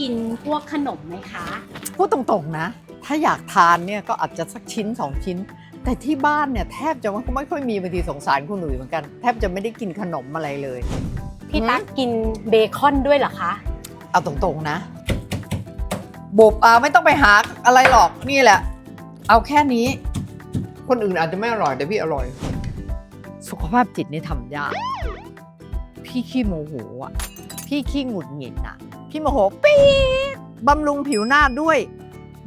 กินพวกขนมไหมคะ พูดตรงๆนะ ถ้าอยากทานเนี่ยก็อาจจะสักชิ้นสองชิ้น แต่ที่บ้านเนี่ยแทบจะว่าไม่ค่อยมีบางทีสงสารคุณหนุ่ยเหมือนกัน แทบจะไม่ได้กินขนมอะไรเลย พี่ตั๊กกินเบคอนด้วยเหรอคะ เอาตรงๆนะบุบอ่าไม่ต้องไปหาอะไรหรอกนี่แหละ เอาแค่นี้ คนอื่นอาจจะไม่อร่อยแต่พี่อร่อย สุขภาพจิตนี่ทำยาก พี่ขี้โมโหอะ พี่ขี้หงุดหงิดอะ พี่โมโหปี๊ดบำรุงผิวหน้าด้วย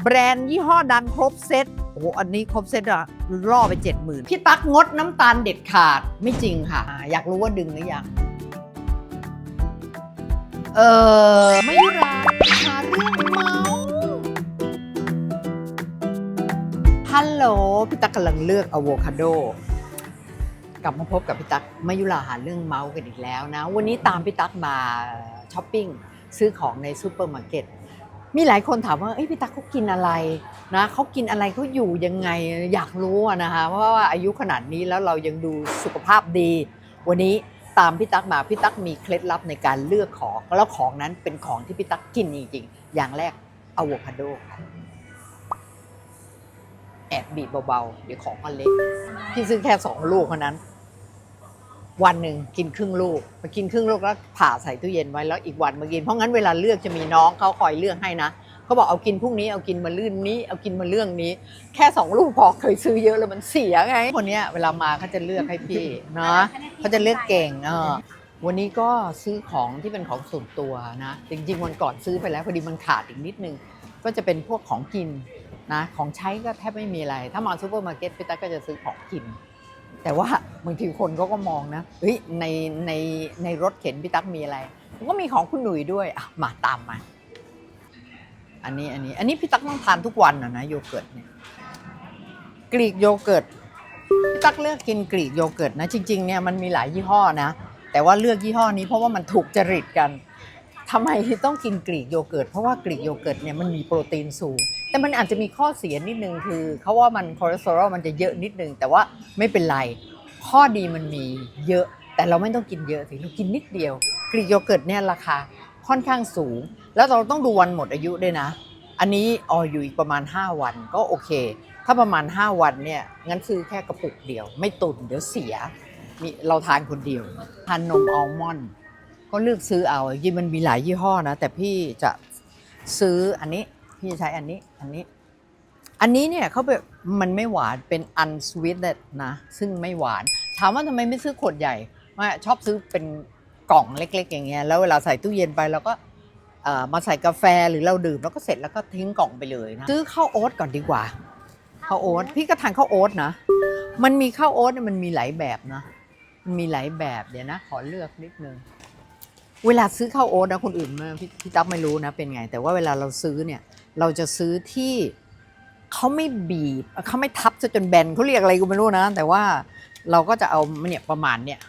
แบรนด์ยี่ห้อดังครบเซตโอ้โหอันนี้ครบเซตอะล่อไปเจ็ดหมื่นพี่ตั๊กงดน้ำตาลเด็ดขาดไม่จริงค่ะ อยากรู้ว่าดึงหรือยังเออไม่ยุราหาเรื่องเมาฮัลโหลพี่ตั๊กกำลังเลือกอะโวคาโดกลับมาพบกับพี่ตั๊กมายุราหาเรื่องเมาส์กันอีกแล้วนะ วันนี้ตามพี่ตั๊กมาช้อปปิ้ง ซื้อของในซูเปอร์มาร์เก็ตมีหลายคนถามว่าพี่ตั๊กเขากินอะไรนะเขากินอะไรเขาอยู่ยังไงอยากรู้นะคะเพราะว่าอายุขนาดนี้แล้วเรายังดูสุขภาพดี วันนี้ตามพี่ตั๊กมาพี่ตั๊กมีเคล็ดลับในการเลือกของแล้วของนั้นเป็นของที่พี่ตั๊กกินจริงๆ อย่างแรกอะโวคาโดค่ะแอบบีบเบาๆเดี๋ยวของมันเล็กพี่ซื้อแค่สองลูกเท่านั้น วันหนึ่งกินครึ่งลูกมากินครึ่งลูกแล้วผ่าใส่ตู้เย็นไว้แล้วอีกวันมากินเพราะงั้นเวลาเลือกจะมีน้องเขาคอยเลือกให้นะเขาบอกเอากินพรุ่งนี้เอากินมาลื่นนี้เอากินมาเรื่องนี้ แค่สองลูกพอเคยซื้อเยอะแล้วมันเสียไงคนเนี้ยเวลามาเขาจะเลือกให้พี่เนาะเขาจะเลือกเก่งเออวันนี้ก็ซื้อของที่เป็นของส่วนตัวนะจริงๆวันก่อนซื้อไปแล้วพอดีมันขาดอีกนิดนึงก็จะเป็นพวกของกินนะของใช้ก็แทบไม่มีอะไร ถ้ามาซูเปอร์มาร์เก็ตพี่ตั๊กก็จะซื้อของกิน แต่ว่าบางทีคนเขาก็มองนะเฮ้ยในในในรถเข็นพี่ตั๊กมีอะไรมันก็มีของคุณหนุ่ยด้วยอะมาตามมา อันนี้อันนี้ อันนี้พี่ตั๊กต้องทานทุกวันนะนะโยเกิร์ตเนี่ยกรีกโยเกิร์ตพี่ตั๊กเลือกกินกรีกโยเกิร์ตนะจริงๆเนี่ยมันมีหลายยี่ห้อนะ แต่ว่าเลือกยี่ห้อนี้เพราะว่ามันถูกจริตกันทำไมต้องกินกรีกโยเกิร์ตเพราะว่ากรีกโยเกิร์ตเนี่ยมันมีโปรตีนสูง แต่มันอาจจะมีข้อเสียนิดนึงคือเขาว่ามันคอเลสเตอรอลมันจะเยอะนิดนึง แต่ว่าไม่เป็นไร ข้อดีมันมีเยอะ แต่เราไม่ต้องกินเยอะสิเรากินนิดเดียวกรีกโยเกิร์ตเนี่ยราคาค่อนข้างสูง แล้วเราต้องดูวันหมดอายุด้วยนะ อันนี้ออยู่อีกประมาณ 5 วันก็โอเค ถ้าประมาณ 5 วันเนี่ยงั้นซื้อแค่กระปุกเดียว ไม่ตุนเดี๋ยวเสียมีเราทานคนเดียวทานนมอัลมอนด์ก็เลือกซื้อเอาจริงๆมันมีหลายยี่ห้อนะ แต่พี่จะซื้ออันนี้ พี่ใช้อันนี้อันนี้ อันนี้เนี่ยเขาแบบมันไม่หวานเป็น unsweetened นะซึ่งไม่หวาน ถามว่าทำไมไม่ซื้อขวดใหญ่ว่าชอบซื้อเป็นกล่องเล็ก ๆ อย่างเงี้ยแล้วเวลาใส่ตู้เย็นไปเราก็มาใส่กาแฟหรือเราดื่มแล้วก็เสร็จแล้วก็ทิ้งกล่องไปเลยนะซื้อข้าวโอ๊ตก่อนดีกว่าข้าวโอ๊ตพี่ก็ทานข้าวโอ๊ตนะ มันมีข้าวโอ๊ตเนี่ยมันมีหลายแบบนะมันมีหลายแบบเดี๋ยวนะ ขอเลือกนิดนึงเวลาซื้อข้าวโอ๊ตนะคนอื่นพี่พี่ตั๊กไม่รู้นะเป็นไง แต่ว่าเวลาเราซื้อเนี่ย เราจะซื้อที่เขาไม่บีบเขาไม่ทับซะจนแบนเขาเรียกอะไรกูไม่รู้นะ แต่ว่าเราก็จะเอาเนี่ยประมาณเนี่ย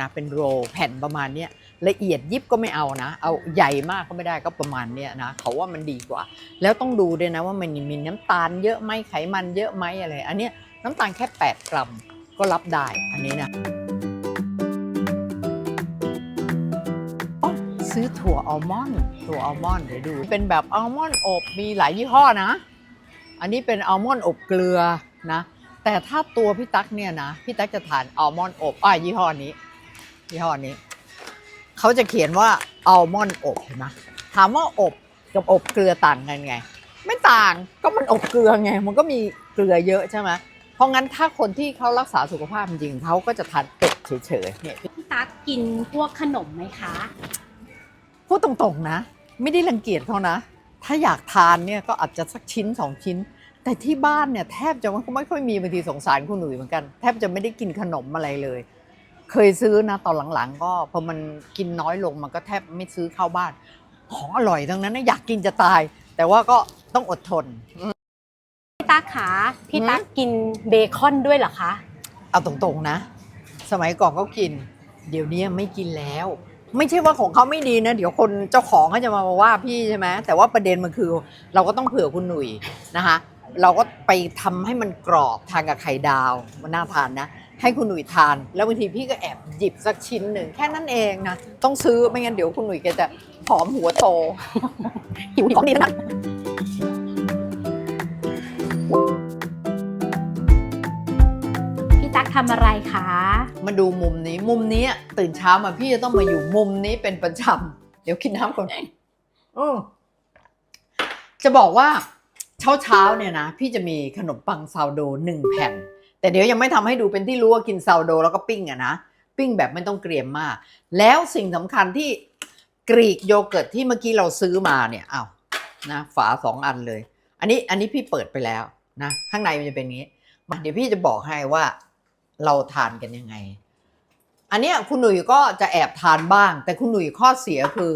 นะเป็นโรแผ่นประมาณเนี้ยละเอียดยิบก็ไม่เอานะ เอาใหญ่มากก็ไม่ได้ก็ประมาณเนี้ยนะเขาว่ามันดีกว่า แล้วต้องดูด้วยนะว่ามันมีน้ำตาลเยอะไหมไขมันเยอะไหมอะไร อันเนี้ยน้ำตาลแค่ 8 กรัมก็รับได้อันนี้นะ ซื้อถั่วอัลมอนด์ถั่วอัลมอนด์เดี๋ยวดู เป็นแบบอัลมอนด์อบมีหลายยี่ห้อนะ อันนี้เป็นอัลมอนด์อบเกลือนะ แต่ถ้าตัวพี่ตั๊กเนี่ยนะ พี่ตั๊กจะทานอัลมอนด์อบอะยี่ห้อนี้ ยี่ห้อนี้ เขาจะเขียนว่าอัลมอนด์อบเห็นไหมถามว่าอบกับอบเกลือต่างกันไง ไม่ต่างก็มันอบเกลือไง มันก็มีเกลือเยอะใช่ไหมเพราะงั้นถ้าคนที่เขารักษาสุขภาพจริงเขาก็จะทานเป็ดเฉยๆเนี่ยพี่ตั๊กกินพวกขนมไหมคะ พูดตรงๆนะ ไม่ได้รังเกียจเขานะ ถ้าอยากทานเนี่ยก็อาจจะสักชิ้นสองชิ้น แต่ที่บ้านเนี่ยแทบจะไม่ค่อยมีบางทีสงสารคุณหนุ่ยเหมือนกัน แทบจะไม่ได้กินขนมอะไรเลย เคยซื้อนะตอนหลังๆ ก็พอมันกินน้อยลงมันก็แทบไม่ซื้อเข้าบ้าน ของอร่อยทั้งนั้นนะอยากกินจะตาย แต่ว่าก็ต้องอดทน พี่ตั๊กคะพี่ตั๊กกินเบคอนด้วยเหรอคะ เอาตรงๆนะ สมัยก่อนเขากิน เดี๋ยวนี้ไม่กินแล้ว ไม่ใช่ว่าของเขาไม่ดีนะ เดี๋ยวคนเจ้าของเขาจะมาว่าพี่ใช่ไหมแต่ว่าประเด็นมันคือ เราก็ต้องเผื่อคุณหนุ่ยนะคะ เราก็ไปทำให้มันกรอบทานกับไข่ดาวมันน่าทานนะ ให้คุณหนุ่ยทาน แล้วบางทีพี่ก็แอบหยิบสักชิ้นหนึ่งแค่นั้นเองนะต้องซื้อไม่งั้นเดี๋ยวคุณหนุ่ยแกจะพออมหัวโตหิวของดีนะพี่ตั๊กทำอะไรคะ มาดูมุมนี้ มุมนี้อะตื่นเช้ามาพี่จะต้องมาอยู่มุมนี้เป็นประจำเดี๋ยวกินน้ำก่อนอืมจะบอกว่าเช้าเช้าๆเนี่ยนะ พี่จะมีขนมปังซาวโดหนึ่งแผ่น แต่เดี๋ยวยังไม่ทำให้ดูเป็นที่รู้ว่ากินซาวโดแล้วก็ปิ้งอะนะปิ้งแบบไม่ต้องเกรียมมาก แล้วสิ่งสำคัญที่กรีกโยเกิร์ตที่เมื่อกี้เราซื้อมาเนี่ยอ้าวนะ ฝาสองอันเลย อันนี้อันนี้พี่เปิดไปแล้วนะ ข้างในมันจะเป็นอย่างนี้มาเดี๋ยวพี่จะบอกให้ว่า เราทานกันยังไง อันเนี้ยคุณหนุ่ยก็จะแอบทานบ้าง แต่คุณหนุ่ยข้อเสียคือ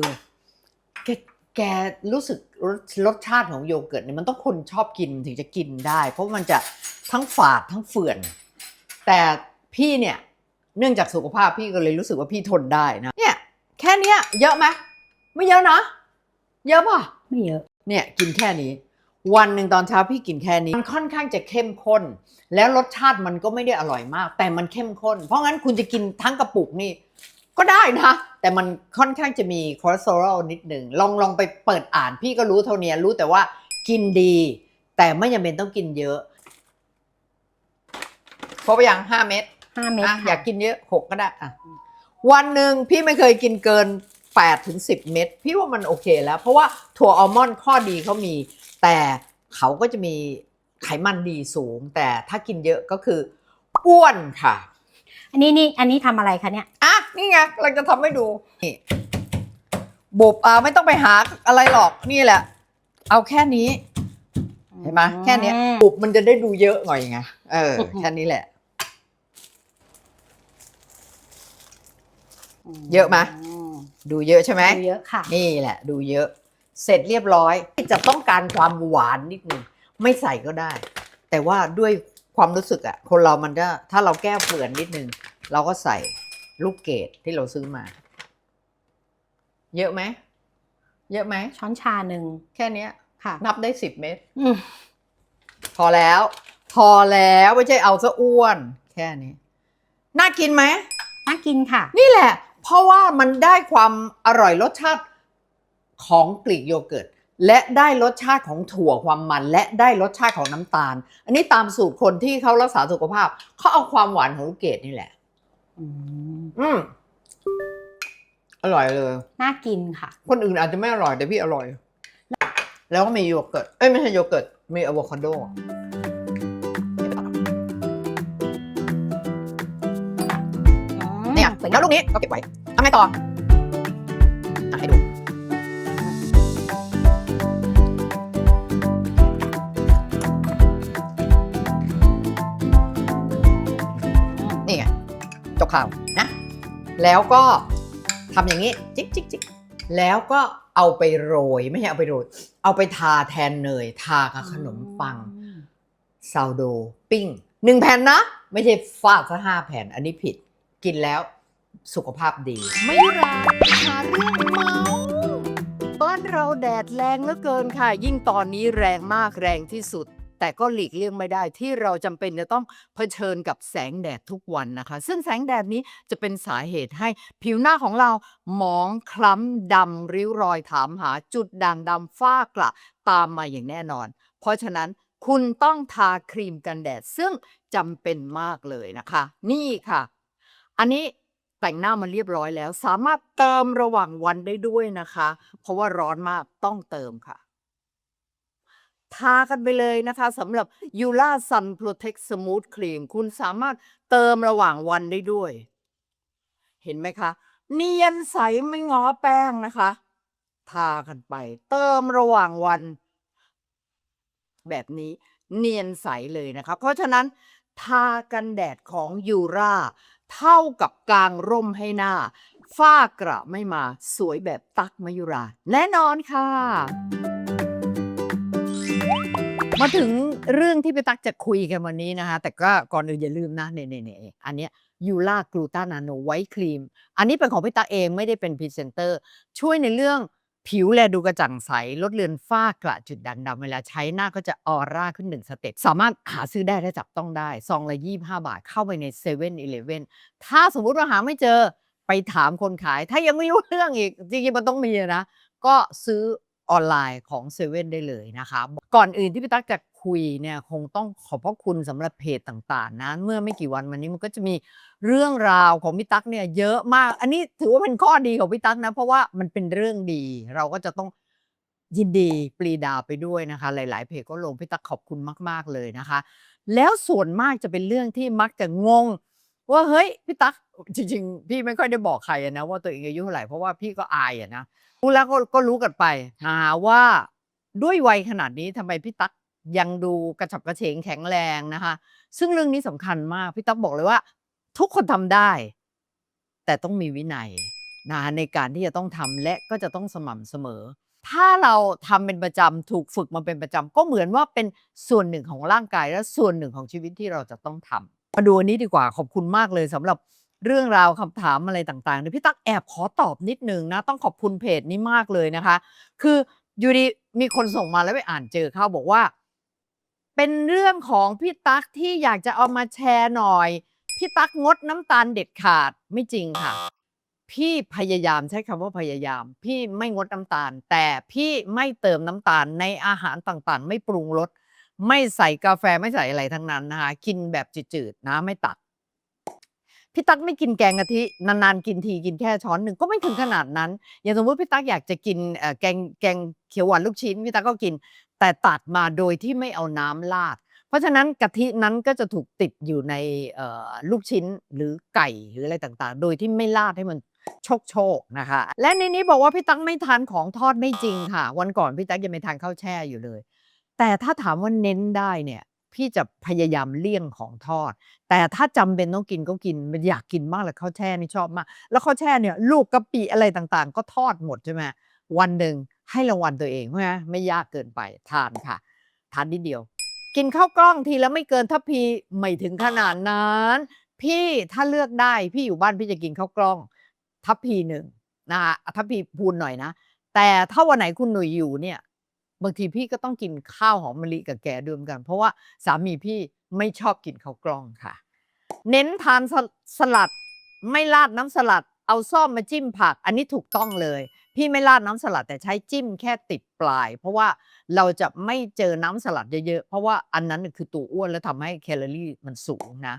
แกแกรู้สึกรสรสชาติของโยเกิร์ตเนี่ยมันต้องคนชอบกินถึงจะกินได้ เพราะมันจะทั้งฝาดทั้งเฟื่อน แต่พี่เนี่ยเนื่องจากสุขภาพพี่ก็เลยรู้สึกว่าพี่ทนได้นะเนี่ยแค่เนี้ยเยอะไหมไม่เยอะนะ เยอะป่ะ ไม่เยอะ เนี่ยกินแค่นี้ วันหนึ่งตอนเช้าพี่กินแค่นี้ มันค่อนข้างจะเข้มข้น แล้วรสชาติมันก็ไม่ได้อร่อยมาก แต่มันเข้มข้น เพราะงั้นคุณจะกินทั้งกระปุกนี่ ก็ได้นะ แต่มันค่อนข้างจะมีคอเลสเตอรอลนิดหนึ่งลองลองไปเปิดอ่านพี่ก็รู้เท่านี้รู้แต่ว่ากินดี แต่ไม่จำเป็นต้องกินเยอะครบไปยังห้าเม็ดห้าเม็ดอะค่ะอยากกินเยอะหกก็ได้อะวันหนึ่งพี่ไม่เคยกินเกิน8ถึง10 เม็ดพี่ว่ามันโอเคแล้ว เพราะว่าถั่วอัลมอนด์ข้อดีเขามี แต่เขาก็จะมีไขมันดีสูง แต่ถ้ากินเยอะก็คืออ้วนค่ะ อันนี้นี่อันนี้ทำอะไรคะเนี่ยอะนี่ไงเราจะทำให้ดูนี่บุบอ่าไม่ต้องไปหาอะไรหรอกนี่แหละ เอาแค่นี้เห็นไหมแค่เนี้ยบุบมันจะได้ดูเยอะหน่อยไงเออแค่นี้แหละ เยอะไหมดูเยอะใช่ไหมดูเยอะค่ะ นี่แหละ ดูเยอะ เสร็จเรียบร้อยจะต้องการความหวานนิดนึงไม่ใส่ก็ได้ แต่ว่าด้วยความรู้สึกอะคนเรามันก็ถ้าเราแก้เปลือนนิดนึง เราก็ใส่ลูกเกดที่เราซื้อมา เยอะไหมเยอะไหมช้อนชาหนึ่งแค่เนี้ยค่ะ นับได้สิบเม็ดอืมพอแล้ว พอแล้วไม่ใช่เอาซะอ้วน แค่นี้ น่ากินไหมน่ากินค่ะ นี่แหละ เพราะว่ามันได้ความอร่อยรสชาติ ของกรีกโยเกิร์ตและได้รสชาติของถั่วความมัน และได้รสชาติของน้ำตาล อันนี้ตามสูตรคนที่เขารักษาสุขภาพเขาเอาความหวานของลูกเกดนี่แหละอืมอืมอร่อยเลย น่ากินค่ะ คนอื่นอาจจะไม่อร่อยแต่พี่อร่อย แล้วก็มีโยเกิร์ต เอ้ยไม่ใช่โยเกิร์ต มีอะโวคาโดเนี่ยแล้วลูกนี้ก็เก็บไว้ทำไงต่ออ่ ข่าวนะ แล้วก็ทำอย่างนี้ จิกจิกจิกแล้วก็เอาไปโรย ไม่ใช่เอาไปโรย เอาไปทาแทนเนย ทากับขนมปังซาวโดปิ้งหนึ่งแผ่นนะ ไม่ใช่ฟาดซะห้าแผ่น อันนี้ผิด กินแล้วสุขภาพดี ไม่ร้ายหาเรื่องเมาบ้านเราแดดแรงเหลือเกินค่ะ ยิ่งตอนนี้แรงมากแรงที่สุด แต่ก็หลีกเลี่ยงไม่ได้ที่เราจำเป็นจะต้องเผชิญกับแสงแดดทุกวันนะคะ ซึ่งแสงแดดนี้จะเป็นสาเหตุให้ผิวหน้าของเราหมองคล้ำดำริ้วรอยถามหาจุดด่างดำฝ้ากระตามมาอย่างแน่นอน เพราะฉะนั้นคุณต้องทาครีมกันแดดซึ่งจำเป็นมากเลยนะคะ นี่ค่ะ อันนี้แต่งหน้ามาเรียบร้อยแล้ว สามารถเติมระหว่างวันได้ด้วยนะคะ เพราะว่าร้อนมากต้องเติมค่ะ ทากันไปเลยนะคะสำหรับ u l a Sun Protect Smooth Cream คุณสามารถเติมระหว่างวันได้ด้วย เห็นไหมคะ เนียนใสไม่งอแป้งนะคะ ทากันไป เติมระหว่างวัน แบบนี้เนียนใสเลยนะคะ เพราะฉะนั้น ทากันแดดของยูราเท่ากับกลางร่มให้หน้า ฝ้ากระไม่มาสวยแบบตักมายุรา แน่นอนค่ะ มาถึงเรื่องที่พี่ตั๊กจะคุยกันวันนี้นะคะ แต่ก็ก่อนอื่นอย่าลืมนะเนี่ยเน่เนี่ยอันเนี้ยยูล่ากลูตานาโนไวท์ครีม อันนี้เป็นของพี่ตั๊กเองไม่ได้เป็นพรีเซนเตอร์ ช่วยในเรื่องผิวแลดูกระจ่างใส ลดเลือนฝ้ากระจุดด่างดำเวลาใช้หน้าก็จะออร่าขึ้นหนึ่งสเต็ปสามารถหาซื้อได้และจับต้องได้ซองละยี่ห้าบาทเข้าไปในเซเว่นอีเลฟเว่นถ้าสมมุติว่าหาไม่เจอไปถามคนขาย ถ้ายังไม่รู้เรื่องอีกจริงๆมันต้องมีนะ ก็ซื้อ ออนไลน์ของเซเว่นได้เลยนะคะก่อนอื่นที่พี่ตั๊กจะคุยเนี่ยคงต้องขอบพระคุณสำหรับเพจต่างๆนะเมื่อไม่กี่วันมานี้มันก็จะมีเรื่องราวของพี่ตั๊กเนี่ยเยอะมาก อันนี้ถือว่าเป็นข้อดีของพี่ตั๊กนะเพราะว่ามันเป็นเรื่องดี เราก็จะต้องยินดีปรีดาไปด้วยนะคะ หลาย ๆ เพจก็ลงพี่ตั๊กขอบคุณมาก ๆเลยนะคะ แล้วส่วนมากจะเป็นเรื่องที่มักจะงง ว่าเฮ้ยพี่ตั๊กจริง ๆ พี่ไม่ค่อยได้บอกใครนะว่าตัวเองอายุเท่าไหร่เพราะว่าพี่ก็อายอะนะรู้แล้วก็ก็รู้กันไปหาว่าด้วยวัยขนาดนี้ทำไมพี่ตั๊กยังดูกระฉับกระเฉงแข็งแรงนะคะ ซึ่งเรื่องนี้สำคัญมากพี่ตั๊กบอกเลยว่า ทุกคนทำได้ แต่ต้องมีวินัยนะในการที่จะต้องทำและก็จะต้องสม่ำเสมอ ถ้าเราทำเป็นประจำถูกฝึกมาเป็นประจำก็เหมือนว่าเป็นส่วนหนึ่งของร่างกายและส่วนหนึ่งของชีวิตที่เราจะต้องทำ มาดูอันนี้ดีกว่าขอบคุณมากเลยสำหรับเรื่องราวคำถามอะไรต่างๆเดี๋ยวพี่ตั๊กแอบขอตอบนิดนึงนะ ต้องขอบคุณเพจนี้มากเลยนะคะ คืออยู่ดีมีคนส่งมาแล้วไปอ่านเจอเขาบอกว่า เป็นเรื่องของพี่ตั๊กที่อยากจะเอามาแชร์หน่อยพี่ตั๊กงดน้ำตาลเด็ดขาดไม่จริงค่ะ พี่พยายามใช้คำว่าพยายาม พี่ไม่งดน้ำตาล แต่พี่ไม่เติมน้ำตาลในอาหารต่างๆ ไม่ปรุงรส ไม่ใส่กาแฟไม่ใส่อะไรทั้งนั้นนะคะ กินแบบจืดๆนะไม่ตัด พี่ตั๊กไม่กินแกงกะทินานๆกินทีกินแค่ช้อนหนึ่งก็ไม่ถึงขนาดนั้น อย่างสมมติพี่ตั๊กอยากจะกินเอ่อแกงแกงเขียวหวานลูกชิ้นพี่ตั๊กก็กิน แต่ตัดมาโดยที่ไม่เอาน้ำราด เพราะฉะนั้นกะทินั้นก็จะถูกติดอยู่ในลูกชิ้นหรือไก่หรืออะไรต่างๆ โดยที่ไม่ราดให้มันโชกโชกๆนะคะ และในนี้บอกว่าพี่ตั๊กไม่ทานของทอดไม่จริงค่ะ วันก่อนพี่ตั๊กยังไม่ทานข้าวแช่อยู่เลย แต่ถ้าถามว่าเน้นได้เนี่ย พี่จะพยายามเลี่ยงของทอด แต่ถ้าจำเป็นต้องกินก็กินมันอยากกินมากเลยข้าวแช่นี่ชอบมาก แล้วข้าวแช่เนี่ย ลูกกะปิอะไรต่างๆ ก็ทอดหมดใช่ไหมวันหนึ่งให้รางวัลตัวเองใช่ไหมไม่ยากเกินไปทานค่ะ ทานนิดเดียว กินข้าวกล้องทีและไม่เกินทัพพีไม่ถึงขนาดนั้น พี่ถ้าเลือกได้พี่อยู่บ้านพี่จะกินข้าวกล้อง ทัพพีหนึ่งนะคะทัพพีพูนหน่อยนะแต่ถ้าวันไหนคุณหนุ่ยอยู่เนี่ย บางทีพี่ก็ต้องกินข้าวหอมมะลิกับแกด้วยเหมือนกัน เพราะว่าสามีพี่ไม่ชอบกินข้าวกล้องค่ะ เน้นทานสสลัดไม่ราดน้ำสลัด เอาซ่อมมาจิ้มผัก อันนี้ถูกต้องเลย พี่ไม่ราดน้ำสลัดแต่ใช้จิ้มแค่ติดปลาย เพราะว่าเราจะไม่เจอน้ำสลัดเยอะๆเพราะว่าอันนั้นคือตัวอ้วนแล้วทำให้แคลอรี่มันสูงนะ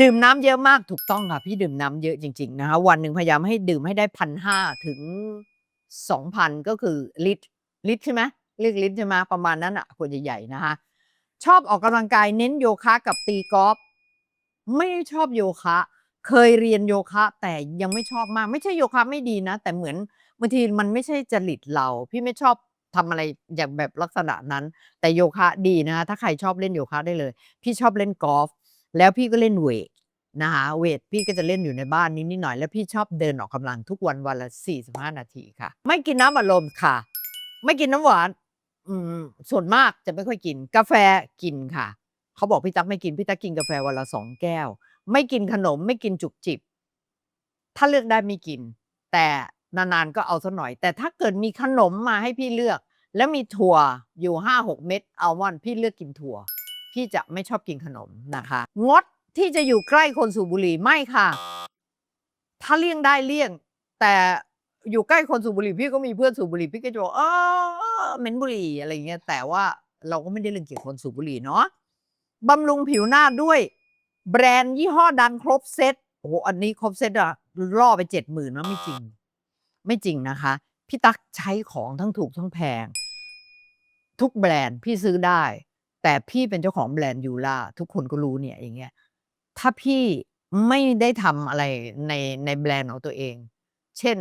ดื่มน้ำเยอะมากถูกต้องค่ะ พี่ดื่มน้ำเยอะจริง ๆ นะคะวันหนึ่งพยายามให้ดื่มให้ได้พันห้าถึงสองพันก็คือลิตร ลิตรใช่ไหมเรียกลิตรใช่ไหมประมาณนั้นอะขวดใหญ่ๆนะคะชอบออกกำลังกายเน้นโยคะกับตีกอล์ฟไม่ชอบโยคะ เคยเรียนโยคะ แต่ยังไม่ชอบมาก ไม่ใช่โยคะไม่ดีนะ แต่เหมือนบางทีมันไม่ใช่จริตเรา พี่ไม่ชอบทำอะไรอย่างแบบลักษณะนั้น แต่โยคะดีนะ ถ้าใครชอบเล่นโยคะได้เลย พี่ชอบเล่นกอล์ฟแล้วพี่ก็เล่นเวทนะคะเวทพี่ก็จะเล่นอยู่ในบ้านนิดๆหน่อยแล้วพี่ชอบเดินออกกำลังทุกวันวันละ45นาทีค่ะ ไม่กินน้ำอัดลมค่ะ ไม่กินน้ำหวาน อืม ส่วนมากจะไม่ค่อยกิน กาแฟกินค่ะ เขาบอกพี่ตั๊กไม่กิน พี่ตั๊กกินกาแฟวันละสองแก้ว ไม่กินขนม ไม่กินจุกจิบ ถ้าเลือกได้ไม่กิน แต่นานๆก็เอาสักหน่อย แต่ถ้าเกิดมีขนมมาให้พี่เลือก แล้วมีถั่วอยู่ห้าหกเม็ดอัลมอนด์พี่เลือกกินถั่ว พี่จะไม่ชอบกินขนมนะคะ งดที่จะอยู่ใกล้คนสูบบุหรี่ไม่ค่ะ ถ้าเลี่ยงได้เลี่ยง แต่ อยู่ใกล้คนสูบบุหรี่พี่ก็มีเพื่อนสูบบุหรี่พี่ก็จะบอกเออเหม็นบุหรี่อะไรอย่างเงี้ยแต่ว่าเราก็ไม่ได้เรื่องเกี่ยวกับคนสูบบุหรี่เนาะบำรุงผิวหน้าด้วย แบรนด์ยี่ห้อดังครบเซตโอ้โหอันนี้ครบเซตอะล่อไปเจ็ดหมื่นนะไม่จริง ไม่จริงนะคะ พี่ตั๊กใช้ของทั้งถูกทั้งแพง ทุกแบรนด์พี่ซื้อได้ แต่พี่เป็นเจ้าของแบรนด์ยูล่าทุกคนก็รู้เนี่ยอย่างเงี้ยถ้าพี่ไม่ได้ทำอะไรในในแบรนด์ของตัวเอง เช่น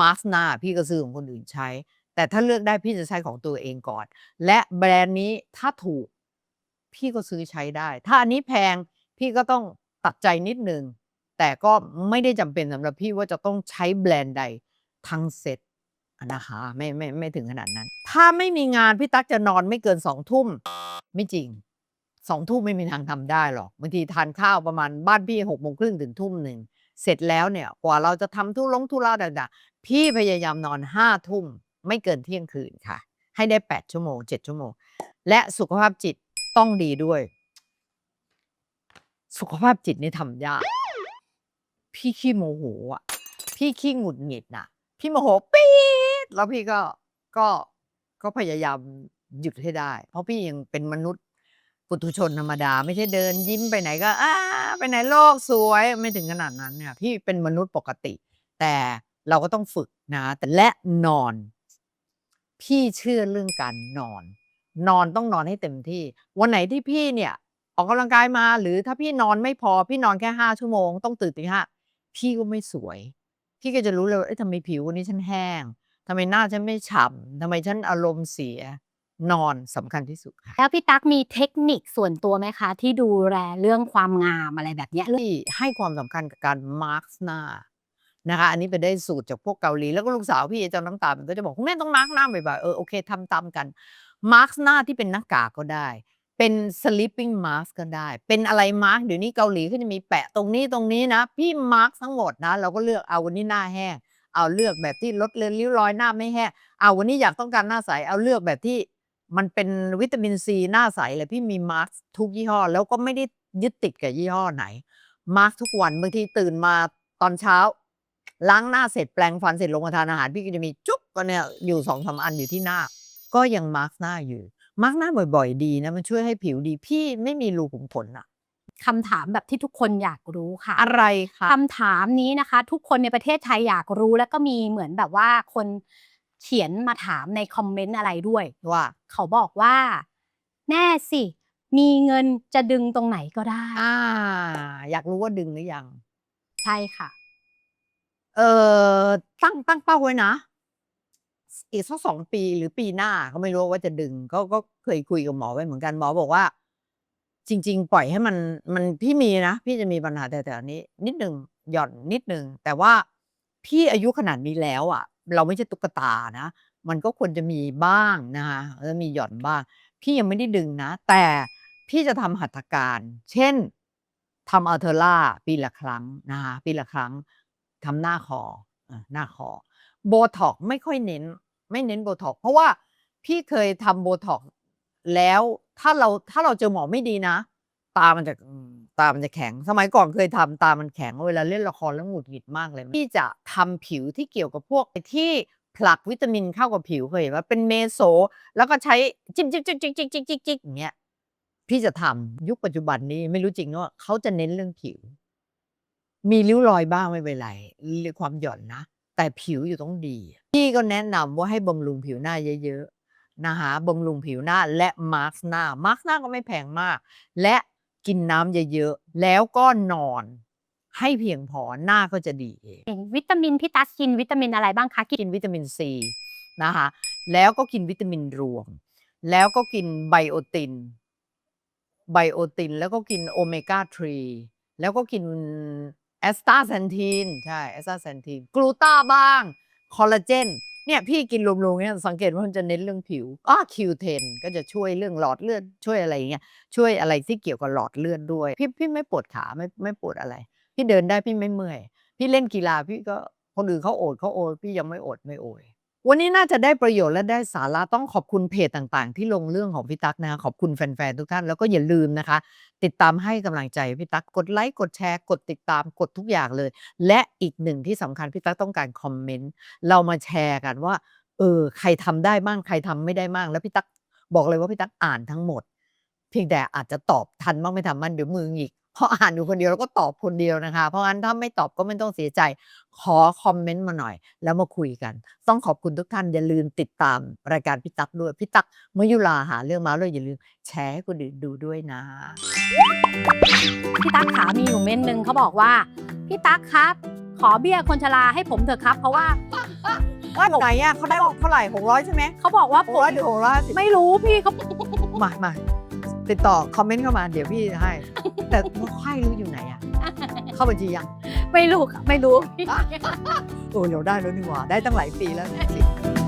มาสนาพี่ก็ซื้อของคนอื่นใช้ แต่ถ้าเลือกได้พี่จะใช้ของตัวเองก่อน และแบรนด์นี้ถ้าถูก พี่ก็ซื้อใช้ได้ ถ้าอันนี้แพงพี่ก็ต้องตัดใจนิดนึง แต่ก็ไม่ได้จำเป็นสำหรับพี่ว่าจะต้องใช้แบรนด์ใดทั้งเซ็ตนะคะไม่ไม่ไม่ถึงขนาดนั้น ถ้าไม่มีงานพี่ตั๊กจะนอนไม่เกินสองทุ่ม ไม่จริงสองทุ่มไม่มีทางทำได้หรอกบางทีทานข้าวประมาณบ้านพี่หกโมงครึ่งถึงทุ่มหนึ่งเสร็จแล้วเนี่ยกว่าเราจะทำทุลงทุระต่าง พี่พยายามนอนห้าทุ่มไม่เกินเที่ยงคืนค่ะ ให้ได้แปดชั่วโมงเจ็ดชั่วโมง และสุขภาพจิตต้องดีด้วย สุขภาพจิตนี่ทำยาก พี่ขี้โมโหอะ พี่ขี้หงุดหงิดน่ะ พี่โมโหปี๊ดแล้วพี่ก็ก็ก็พยายามหยุดให้ได้ เพราะพี่ยังเป็นมนุษย์ปุถุชนธรรมดา ไม่ใช่เดินยิ้มไปไหนก็อ้าไปไหนโลกสวยไม่ถึงขนาดนั้นเนี่ย พี่เป็นมนุษย์ปกติ แต่ เราก็ต้องฝึกนะแต่และนอน พี่เชื่อเรื่องการนอน นอนต้องนอนให้เต็มที่ วันไหนที่พี่เนี่ย ออกกำลังกายมา หรือถ้าพี่นอนไม่พอ พี่นอนแค่ห้าชั่วโมง ต้องตื่นตีห้าพี่ก็ไม่สวย พี่ก็จะรู้เลยว่าเอ๊ะทำไมผิววันนี้ฉันแห้งทำไมหน้าฉันไม่ฉ่ำทำไมฉันอารมณ์เสีย นอนสำคัญที่สุดค่ะแล้วพี่ตั๊กมีเทคนิคส่วนตัวไหมคะ ที่ดูแลเรื่องความงามอะไรแบบเนี้ย ที่ให้ความสำคัญกับการมาร์กหน้า นะคะอันนี้ไปได้สูตรจากพวกเกาหลี แล้วก็ลูกสาวพี่เจ้าน้ำตาลมันก็จะบอกคุณแม่ต้องมาร์กหน้าบ่อยๆเออโอเคทำตามกันมาร์กหน้าที่เป็นหน้ากากก็ได้ เป็น sleeping mask ก็ได้ เป็นอะไรมาร์กเดี๋ยวนี้เกาหลีก็จะมีแปะตรงนี้ตรงนี้นะ พี่มาร์กทั้งหมดนะ เราก็เลือกเอาวันนี้หน้าแห้งเอาเลือกแบบที่ลดเลือนริ้วรอยหน้าไม่แห้งเอาวันนี้อยากต้องการหน้าใสเอาเลือกแบบที่มันเป็นวิตามินซีหน้าใสเลยพี่มีมาร์กทุกยี่ห้อ แล้วก็ไม่ได้ยึดติดกับยี่ห้อไหนมาร์กทุกวันบางทีตื่นมาตอนเช้า ล้างหน้าเสร็จแปรงฟันเสร็จลงมาทานอาหารพี่ก็จะมีจุ๊บก็เนี่ยอยู่สองสามอันอยู่ที่หน้า ก็ยังมาร์กหน้าอยู่ มาร์กหน้าบ่อย ๆ ดีนะมันช่วยให้ผิวดีพี่ไม่มีรูขุมขนอะคำถามแบบที่ทุกคนอยากรู้ค่ะ อะไรคะคำถามนี้นะคะ ทุกคนในประเทศไทยอยากรู้แล้วก็มีเหมือนแบบว่าคนเขียนมาถามในคอมเมนต์อะไรด้วยว่าเขาบอกว่า แน่สิ มีเงินจะดึงตรงไหนก็ได้ อ่า อยากรู้ว่าดึงหรือยัง ใช่ค่ะ เออตั้งตั้งเป้าไว้นะ อีกสักสองปีหรือปีหน้าก็ไม่รู้ว่าจะดึงก็ก็เคยคุยกับหมอไว้เหมือนกันหมอบอกว่า จริง ๆ ปล่อยให้มันมันพี่มีนะ พี่จะมีปัญหาแต่แต่นนี้ นิดหนึ่งหย่อนนิดหนึ่งแต่ว่าพี่อายุขนาดนี้แล้วอะ เราไม่ใช่ตุ๊กตานะ มันก็ควรจะมีบ้างนะคะแล้วมีหย่อนบ้าง พี่ยังไม่ได้ดึงนะ แต่พี่จะทำหัตถการ เช่นทำอัลเทอร่าปีละครั้งนะคะปีละครั้ง ทำหน้าคอหน้าคอโบท็อกไม่ค่อยเน้น ไม่เน้นโบท็อกเพราะว่าพี่เคยทำโบท็อกแล้วถ้าเราถ้าเราเจอหมอไม่ดีนะ ตามันจะตามันจะแข็ง สมัยก่อนเคยทำตามันแข็งเวลาเล่นละครแล้วหงุดหงิดมากเลยพี่จะทำผิวที่เกี่ยวกับพวกที่ผลักวิตามินเข้ากับผิวเคยเห็นว่าเป็นเมโซ แล้วก็ใช้จิ้มจิ้มจิ้มจิ้มจิ้มจิ้มจิ้มอย่างเงี้ยพี่จะทำยุคปัจจุบันนี้ไม่รู้จริงว่าเขาจะเน้นเรื่องผิว มีริ้วรอยบ้างไม่เป็นไรหรือความหย่อนนะ แต่ผิวอยู่ต้องดี พี่ก็แนะนำว่าให้บำรุงผิวหน้าเยอะๆนะคะบำรุงผิวหน้าและมาร์กหน้า มาร์กหน้าก็ไม่แพงมาก และกินน้ำเยอะๆ แล้วก็นอน ให้เพียงพอหน้าก็จะดีเองวิตามินพี่ตั๊กกินวิตามินอะไรบ้างคะกินกินวิตามินซีนะคะแล้วก็กินวิตามินรวม แล้วก็กินไบโอติน ไบโอติน แล้วก็กินโอเมก้า 3 แล้วก็กิน แอสตาแซนทีนใช่แอสตาแซนทีนกลูตาบ้าง คอลลาเจนเนี่ยพี่กินรวมๆเนี่ยสังเกตว่ามันจะเน้นเรื่องผิวอ้อคิวเทนก็จะช่วยเรื่องหลอดเลือดช่วยอะไรอย่างเงี้ยช่วยอะไรที่เกี่ยวกับหลอดเลือดด้วย พี่พี่ไม่ปวดขาไม่ไม่ปวดอะไร พี่เดินได้พี่ไม่เมื่อย พี่เล่นกีฬาพี่ก็คนอื่นเขาโอดเขาโอดพี่ยังไม่โอดไม่โอย วันนี้น่าจะได้ประโยชน์และได้สาระต้องขอบคุณเพจต่างๆ ที่ลงเรื่องของพี่ตั๊กนะคะขอบคุณแฟนๆทุกท่านแล้วก็อย่าลืมนะคะ ติดตามให้กำลังใจพี่ตั๊กกดไลค์กดแชร์ กดติดตามกดทุกอย่างเลย และอีกหนึ่งที่สำคัญพี่ตั๊กต้องการคอมเมนต์เรามาแชร์กันว่าเออใครทำได้บ้างใครทำไม่ได้บ้างแล้วพี่ตั๊กบอกเลยว่าพี่ตั๊กอ่านทั้งหมด เพียงแต่อาจจะตอบทันบ้างไม่ทันมันเดี๋ยวมือหงิก เพราะอ่านอยู่คนเดียวแล้วก็ตอบคนเดียวนะคะ เพราะงั้นถ้าไม่ตอบก็ไม่ต้องเสียใจ ขอคอมเมนต์มาหน่อย แล้วมาคุยกัน ต้องขอบคุณทุกท่านอย่าลืมติดตามรายการพี่ตั๊กด้วยพี่ตั๊กมยุลาหาเรื่องมาเลยอย่าลืมแชร์ให้คนอื่นดูด้วยนะ พี่ตั๊กขามีอยู่เม้นต์หนึ่งเขาบอกว่า พี่ตั๊กครับ ขอเบี้ยคนชราให้ผมเถอะครับ เพราะว่าว่าไหนอะเขาได้เท่าไหร่หกร้อยใช่ไหมเขาบอกว่าหผกมร้อยหรือหกร้อยสิบไม่รู้พี่เขา มามา ติดต่อคอมเมนต์เข้ามาเดี๋ยวพี่ให้ แต่ค่ายรู้อยู่ไหนอะ เข้าบัญชียังไม่รู้ค่ะไม่รู้ โอ้เดี๋ยวได้แล้วนี่หว่าได้ตั้งหลายปีแล้วเนี่ยสิ